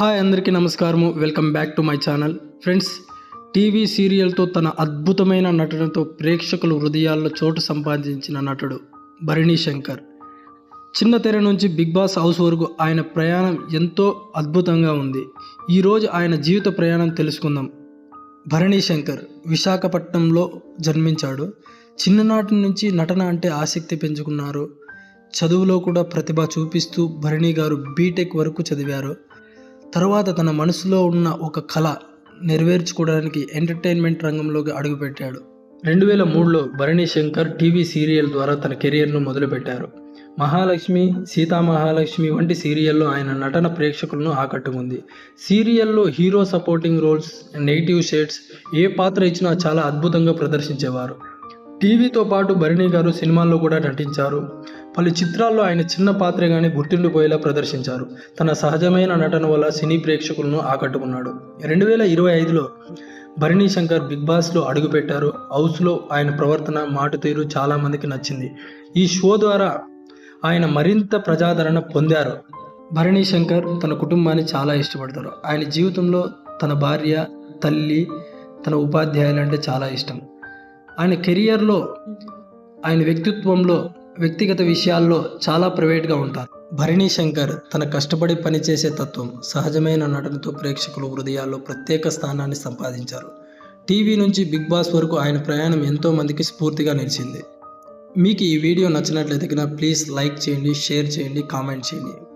Hi అందరికీ నమస్కారము. Welcome back to my channel. Friends TV సీరియల్తో తన అద్భుతమైన నటనతో ప్రేక్షకుల హృదయాల్లో చోటు సంపాదించిన నటుడు భరణి శంకర్. చిన్న తెర నుంచి బిగ్ బాస్ హౌస్ వరకు ఆయన ప్రయాణం ఎంతో అద్భుతంగా ఉంది. ఈరోజు ఆయన జీవిత ప్రయాణం తెలుసుకుందాం. భరణి శంకర్ విశాఖపట్నంలో జన్మించాడు. చిన్ననాటి నుంచి నటన అంటే ఆసక్తి పెంచుకున్నారు. చదువులో కూడా ప్రతిభ చూపిస్తూ భరణి గారు బీటెక్ వరకు చదివారు. తర్వాత తన మనసులో ఉన్న ఒక కళ నెరవేర్చుకోవడానికి ఎంటర్టైన్మెంట్ రంగంలోకి అడుగుపెట్టాడు. రెండు వేల మూడులో భరణి శంకర్ టీవీ సీరియల్ ద్వారా తన కెరియర్ను మొదలుపెట్టారు. మహాలక్ష్మి సీతా మహాలక్ష్మి వంటి సీరియల్లో ఆయన నటన ప్రేక్షకులను ఆకట్టుకుంది. సీరియల్లో hero supporting roles negative shades ఏ పాత్ర ఇచ్చినా చాలా అద్భుతంగా ప్రదర్శించేవారు. టీవీతో పాటు భరణి గారు సినిమాల్లో కూడా నటించారు. పలు చిత్రాల్లో ఆయన చిన్న పాత్రగానే గుర్తుండిపోయేలా ప్రదర్శించారు. తన సహజమైన నటన వల్ల సినీ ప్రేక్షకులను ఆకట్టుకున్నాడు. రెండు వేల ఇరవై ఐదులో భరణి శంకర్ బిగ్ బాస్లో అడుగుపెట్టారు. హౌస్లో ఆయన ప్రవర్తన మాట తీరు చాలామందికి నచ్చింది. ఈ షో ద్వారా ఆయన మరింత ప్రజాదరణ పొందారు. భరణి శంకర్ తన కుటుంబాన్ని చాలా ఇష్టపడతారు. ఆయన జీవితంలో తన భార్య తల్లి తన ఉపాధ్యాయులు అంటే చాలా ఇష్టం. ఆయన కెరియర్లో ఆయన వ్యక్తిత్వంలో వ్యక్తిగత విషయాల్లో చాలా ప్రైవేట్గా ఉంటారు. భరణి శంకర్ తన కష్టపడి పనిచేసే తత్వం సహజమైన నటనతో ప్రేక్షకుల హృదయాల్లో ప్రత్యేక స్థానాన్ని సంపాదించారు. టీవీ నుంచి బిగ్ బాస్ వరకు ఆయన ప్రయాణం ఎంతో మందికి స్ఫూర్తిగా నిలిచింది. మీకు ఈ వీడియో నచ్చినట్లయితే ప్లీజ్ లైక్ చేయండి షేర్ చేయండి కామెంట్ చేయండి.